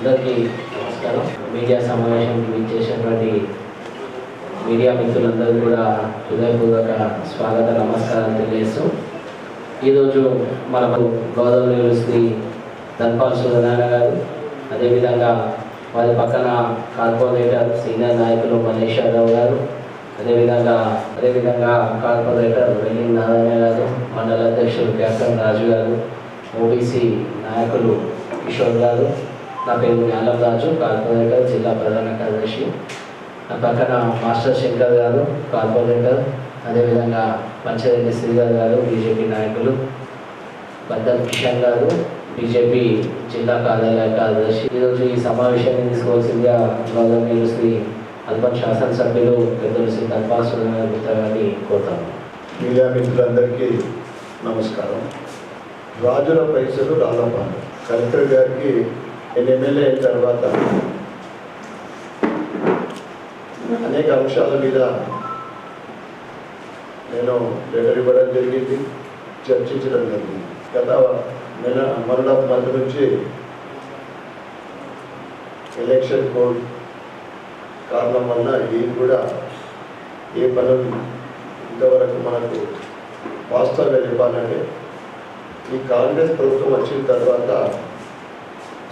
అందరికీ నమస్కారం. మీడియా సమావేశానికి విచ్చేసినటువంటి మీడియా మిత్రులందరూ కూడా హృదయపూర్వక స్వాగత నమస్కారం తెలియజేస్తూ ఈరోజు మనకు గౌరవనీయులు శ్రీ ధన్పాల్ సూర్యనారాయణ గారు అదేవిధంగా వారి పక్కన కార్పొరేటర్ సీనియర్ నాయకులు మనీష్ యాదవ్ గారు అదేవిధంగా అదేవిధంగా కార్పొరేటర్ వెల్లి నారాయణ గారు మండల అధ్యక్షులు కెప్టెన్ రాజు గారు ఓబీసీ నాయకులు కిషోర్ గారు నా పేరు జ్ఞానం రాజు కార్పొరేటర్ జిల్లా ప్రధాన కార్యదర్శి. నా పక్కన మాస్టర్ శంకర్ గారు కార్పొరేటర్. అదేవిధంగా పంచరెడ్డి శ్రీధర్ గారు బీజేపీ నాయకులు. బద్దల్ కిషన్ గారు బీజేపీ జిల్లా కార్యాలయ కార్యదర్శి. ఈరోజు ఈ సమావేశాన్ని తీసుకోవాల్సిందిగా గౌరవనీయులు శ్రీ అల్పన్ శాసనసభ్యులు పెద్దలు శ్రీ ధర్మాసుడు గారిని కోరుతాము మీడియా మిత్రులందరికీ నమస్కారం. రాజుల పైసలు రాలపాలు కలెక్టర్ గారికి నేను ఎమ్మెల్యే అయిన తర్వాత అనేక అంశాల మీద నేను లెటర్ ఇవ్వడం జరిగింది చర్చించడం జరిగింది. గత నెల మరణ మధ్య నుంచి ఎలక్షన్ కోడ్ కారణం వలన ఏది కూడా ఏ పనులు ఇంతవరకు మనకు వాస్తవంగా చెప్పాలంటే ఈ కాంగ్రెస్ ప్రభుత్వం వచ్చిన తర్వాత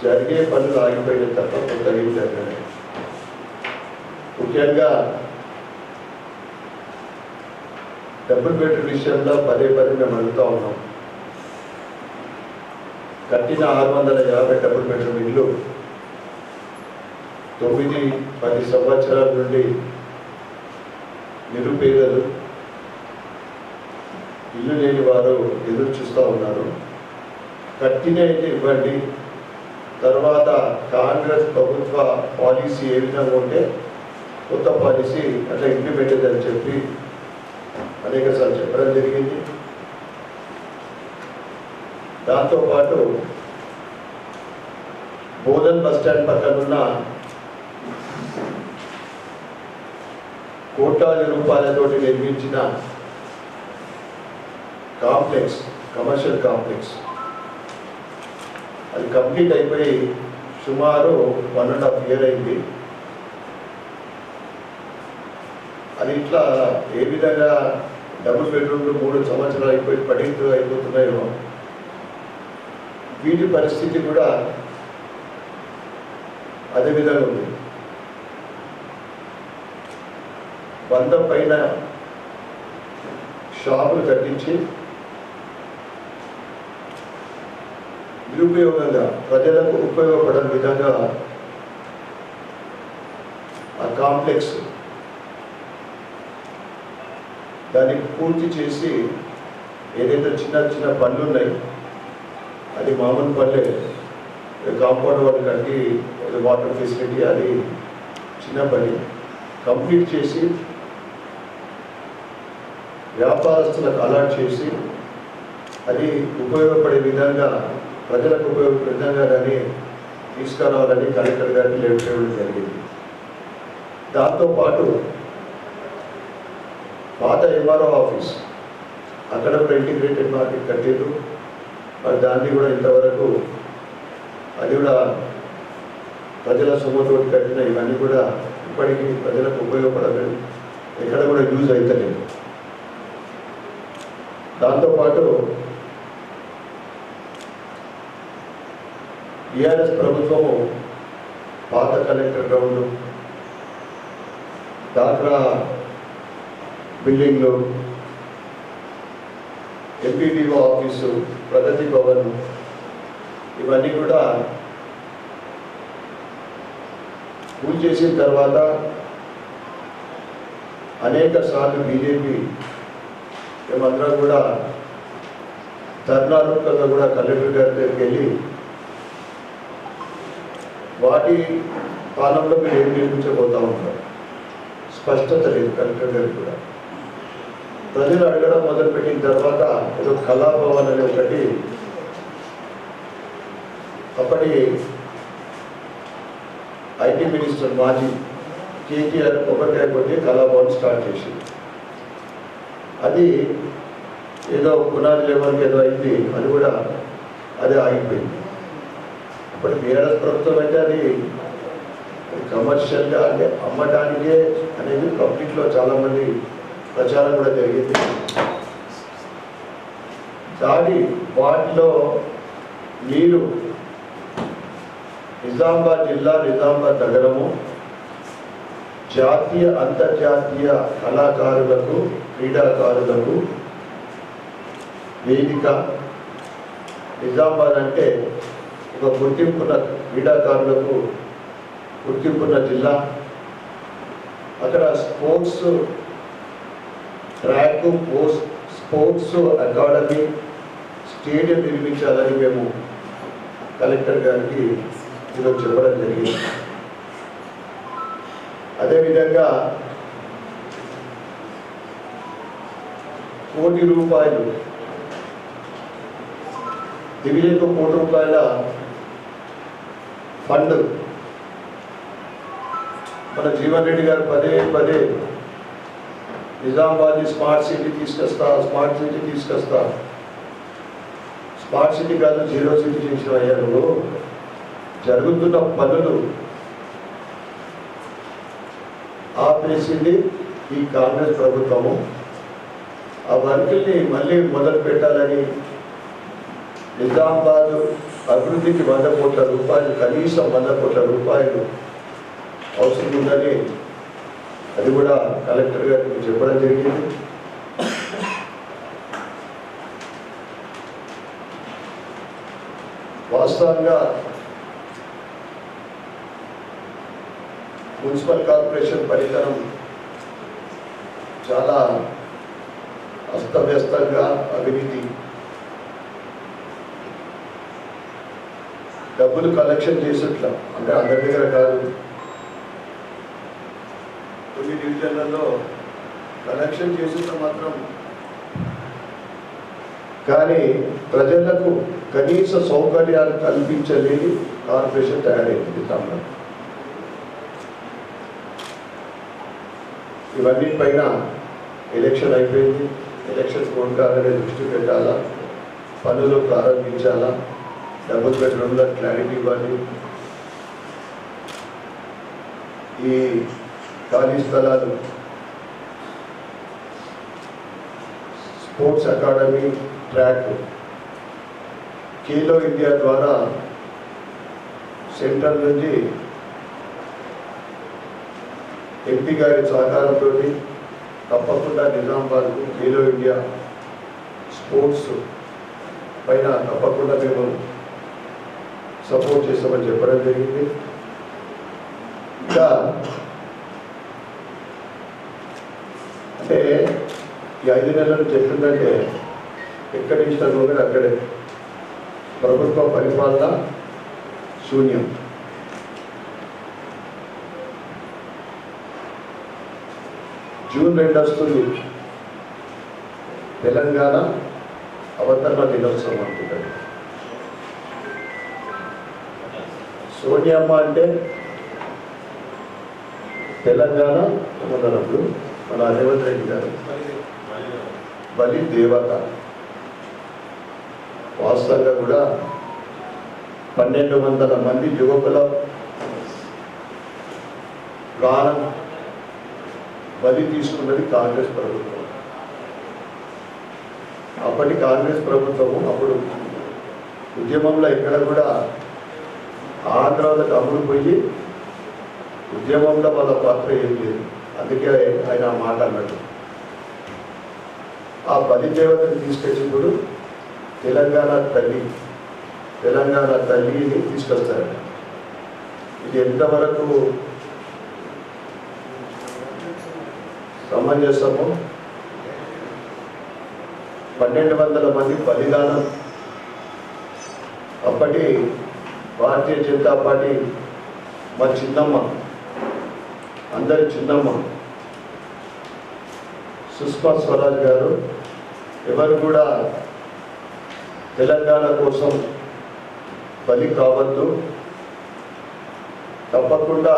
జరిగే పనులు ఆగిపోయిన తప్ప కొంత ఏం జరగలేదు ముఖ్యంగా డబుల్ బెడ్రూమ్ విషయంలో పదే పదే మేము అడుగుతూ ఉన్నాం. కట్టిన ఆరు వందల యాభై డబుల్ బెడ్రూమ్ ఇల్లు తొమ్మిది పది సంవత్సరాల నుండి నిరుపేదలు ఇల్లు లేని వారు ఎదురు చూస్తూ ఉన్నారు. కట్టిన అయితే ఇవ్వండి. తర్వాత కాంగ్రెస్ ప్రభుత్వ పాలసీ ఏ విధంగా ఉంటే కొత్త పాలసీ అట్లా ఇంప్లిమెంటెడ్ అని చెప్పి అనేక సార్లు చెప్పడం జరిగింది. దాంతోపాటు బోధన్ బస్ స్టాండ్ పక్కన ఉన్న కోట్లాది రూపాయలతోటి నిర్మించిన కాంప్లెక్స్ కమర్షియల్ కాంప్లెక్స్. అది కంప్లీట్ అయిపోయి సుమారు వన్ అండ్ హాఫ్ ఇయర్ అయింది. అది ఇట్లా ఏ విధంగా డబుల్ బెడ్రూమ్లు మూడు సంవత్సరాలు అయిపోయి పడింపు అయిపోతున్నాయో వీటి పరిస్థితి కూడా అదే విధంగా ఉంది. వంద పైన షాపులు కట్టించి నిరుపయోగంగా ప్రజలకు ఉపయోగపడని విధంగా ఆ కాంప్లెక్స్ దాన్ని పూర్తి చేసి ఏదైతే చిన్న చిన్న పనులు ఉన్నాయి అది మామూలు పల్లె కాంపౌండ్ వాళ్ళు కట్టి వాటర్ ఫెసిలిటీ అది చిన్న పని. కంప్లీట్ చేసి వ్యాపారస్తులకు అలాట్ చేసి అది ఉపయోగపడే విధంగా ప్రజలకు ఉపయోగపడే విధంగా దాన్ని తీసుకురావాలని కలెక్టర్ గారికి లేవడం జరిగింది. దాంతోపాటు పాత ఎంఆర్ఓ ఆఫీస్ అక్కడ కూడా ఇంటిగ్రేటెడ్ మార్కెట్ కట్టారు మరి దాన్ని కూడా ఇంతవరకు అది కూడా ప్రజల సొమ్ముతోటి కట్టిన ఇవన్నీ కూడా ఇప్పటికీ ప్రజలకు ఉపయోగపడలేదు. ఎక్కడ కూడా యూజ్ అవుతలేదు దాంతోపాటు టీఆర్ఎస్ ప్రభుత్వము పాత కలెక్టర్ గ్రౌండ్ డాక్రా బిల్డింగ్లు ఎంపీడీఓ ఆఫీసు ప్రగతి భవన్ ఇవన్నీ కూడా పూజ చేసిన తర్వాత అనేక సార్లు బీజేపీ మేమందరం కూడా ధర్నాత్మకంగా కూడా కలెక్టర్ గారి దగ్గరికి వెళ్ళి వాటి కాలంలో మీరు ఏం నిర్మించబోతా ఉంటారు? స్పష్టత లేదు కలెక్టర్ కూడా. ప్రజలు అడగడం మొదలుపెట్టిన తర్వాత ఏదో కళాభవన్ అనే ఒకటి అప్పటి ఐటీ మినిస్టర్ మాజీ కేటీఆర్ ఒకటే కొట్టి కళాభవన్ స్టార్ట్ చేసింది. అది ఏదో పునాది లెవెల్కి ఏదో అయింది అది కూడా అదే ఆగిపోయింది. ఇప్పుడు బీఆర్ఎస్ ప్రభుత్వం అయితే అది కమర్షియల్గా అంటే అమ్మటానికే అనేది పబ్లిక్లో చాలామంది ప్రచారం కూడా జరిగింది. దాని వాటిలో నీరు నిజామాబాద్ జిల్లా నిజామాబాద్ నగరము జాతీయ అంతర్జాతీయ కళాకారులకు క్రీడాకారులకు వేదిక. నిజామాబాద్ అంటే ఒక గుర్తింపున్న క్రీడాకారులకు గుర్తింపున్న జిల్లా. అక్కడ sports track post sports academy stadium నిర్మించాలని మేము కలెక్టర్ గారికి ఈరోజు చెప్పడం జరిగింది. అదేవిధంగా కోటి రూపాయలు దివ్యకు కోటి రూపాయల ఫండ్. మన జీవన్ రెడ్డి గారు పదే పదే నిజామాబాద్ని స్మార్ట్ సిటీ తీసుకొస్తా స్మార్ట్ సిటీ తీసుకొస్తా. స్మార్ట్ సిటీ కాదు జీరో సిటీ చేసిన అయ్యారు. జరుగుతున్న పనులు ఆపేసింది ఈ కాంగ్రెస్ ప్రభుత్వము. ఆ వర్కుల్ని మళ్ళీ మొదలు పెట్టాలని నిజామాబాద్ అభివృద్ధికి వంద కోట్ల రూపాయలు కనీసం వంద కోట్ల రూపాయలు అవసరం ఉందని అది కూడా కలెక్టర్ గారికి చెప్పడం జరిగింది. వాస్తవంగా మున్సిపల్ కార్పొరేషన్ పరికరం చాలా అస్తవ్యస్తంగా అవినీతి డబ్బులు కలెక్షన్ చేసేట్లా అంటే అందరి దగ్గర కాదు. కొన్ని డివిజన్లలో కలెక్షన్ చేసేట మాత్రం. కానీ ప్రజలకు కనీస సౌకర్యాలు కల్పించలేని కార్పొరేషన్ తయారైంది తమిళ ఇవన్నీ పైన ఎలక్షన్ అయిపోయింది. ఎలక్షన్ కోడ్ దృష్టి పెట్టాలా? పనులు ప్రారంభించాలా? డబుల్ బెడ్రూమ్లో క్లారిటీ ఇవ్వాలి. ఈ ఖాళీ స్థలాలు sports academy track Khelo India ద్వారా సెంట్రల్ నుంచి ఎంపీ గారి సహకారంతో తప్పకుండా నిజామాబాద్కు ఖేలో ఇండియా స్పోర్ట్స్ పైన తప్పకుండా మేము సపోర్ట్ చేస్తామని చెప్పడం జరిగింది. ఇంకా అంటే ఈ ఐదు నెలలు చెప్పిందంటే ఎక్కడి నుంచి కూడా అక్కడే. ప్రభుత్వ పరిపాలన శూన్యం. జూన్ రెండు వస్తుంది. తెలంగాణ అవతరణ దినోత్సవం అంటున్నారు సోనియమ్మ అంటే తెలంగాణ ఉన్నప్పుడు మన రేవంత్ రెడ్డి గారు. బలి దేవత వాస్తవంగా కూడా పన్నెండు వందల మంది యువకుల ప్రాణం బలి తీసుకున్నది కాంగ్రెస్ ప్రభుత్వం. అప్పటి కాంగ్రెస్ ప్రభుత్వము అప్పుడు ఉద్యమంలో ఎక్కడ కూడా ఆంధ్రాలో డబ్బులు పోయి ఉద్యమంలో వాళ్ళ పాత్ర ఏం లేదు అందుకే ఆయన మాట అన్నట్టు ఆ బలి దేవతను తీసుకొచ్చినప్పుడు తెలంగాణ తల్లి తెలంగాణ తల్లిని తీసుకొస్తారు ఇది ఎంతవరకు సమంజసము? పన్నెండు వందల మంది బలిదానం. అప్పటి భారతీయ జనతా పార్టీ మా చిన్నమ్మ అందరి చిన్నమ్మ సుష్మా స్వరాజ్ గారు ఎవరు కూడా తెలంగాణ కోసం బలి కావద్దు. తప్పకుండా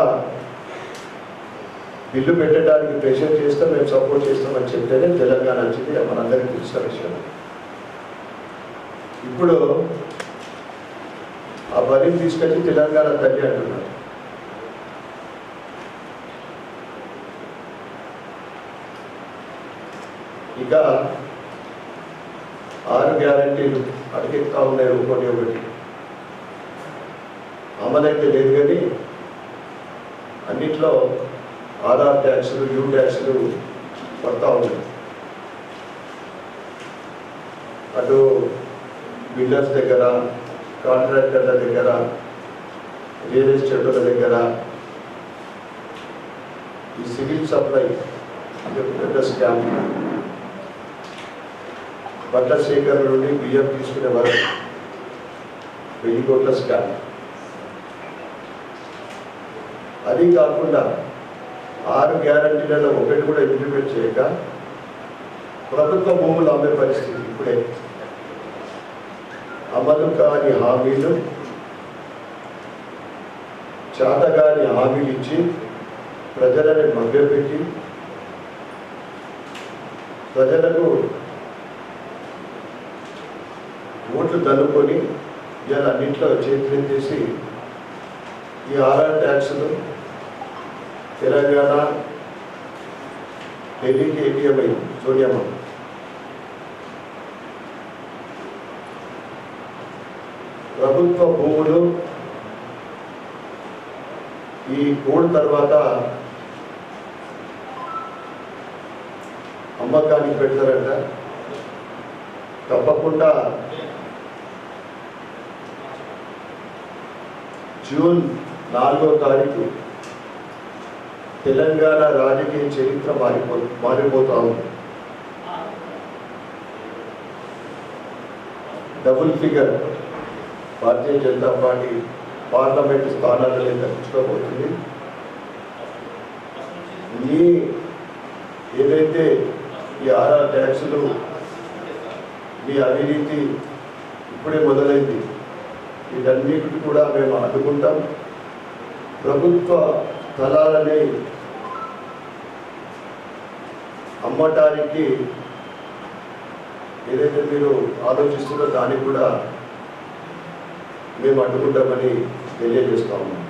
బిల్లు పెట్టడానికి ప్రెషర్ చేస్తాం మేము సపోర్ట్ చేస్తామని చెప్తేనే తెలంగాణ వచ్చింది. మనందరికీ తెలిసిన విషయం. ఇప్పుడు ఆ బలిని తీసుకొచ్చి తెలంగాణ తల్లి అంటున్నారు. ఇక ఆరు గ్యారంటీలు అడిగిస్తా ఉన్నాయి ఒకటి ఒకటి. అమలైతే లేదు కానీ అన్నిట్లో ఆధార్ ట్యాక్సులు యూ ట్యాక్సులు పడతా ఉన్నాయి. అటు బిల్డర్స్ దగ్గర కాంట్రాక్టర్ల దగ్గర రియల్ ఎస్టేట్ల దగ్గర ఈ సివిల్ సప్లై ఇది పెద్ద స్కామ్ బట్ల సేకరణ నుండి బియ్యం తీసుకునే వరకు వెయ్యి కోట్ల స్కామ్ అది కాకుండా ఆరు గ్యారంటీలలో ఒకటి కూడా ఇంప్లిమెంట్ చేయక ప్రభుత్వ భూములు అమ్మే పరిస్థితి ఇప్పుడే. అమలు కాని హామీలు చేతగాని హామీలు ఇచ్చి ప్రజలని మభ్యపెట్టి ప్రజలకు ఓట్లు తన్నుకొని ఇలా అన్నింటిలో చేతులు చేసి ఈ ఆర్ఆర్ ట్యాక్స్ను తెలంగాణ ఢిల్లీకి ఏటీఎం అయింది సోనియమ్మ ప్రభుత్వ భూములు ఈ కోడ్ తర్వాత అమ్మకానికి పెడతారంట. తప్పకుండా జూన్ నాలుగో తారీఖు తెలంగాణ రాజకీయ చరిత్ర మారిపో మారిపోతా ఉంది. Double figure. Bharatiya Janata party parliament స్థానాలను దక్కించుకోబోతుంది ఈ ఏదైతే ఈ ఆర్ఆర్ ట్యాక్సులు మీ అవినీతి ఇప్పుడే మొదలైంది వీటన్నిటిని కూడా మేము అడ్డుకుంటాం ప్రభుత్వ స్థలాలని అమ్మటానికి ఏదైతే మీరు ఆలోచిస్తున్నారో దానికి కూడా మేము అడ్డుకుంటామని తెలియజేస్తా ఉన్నాం.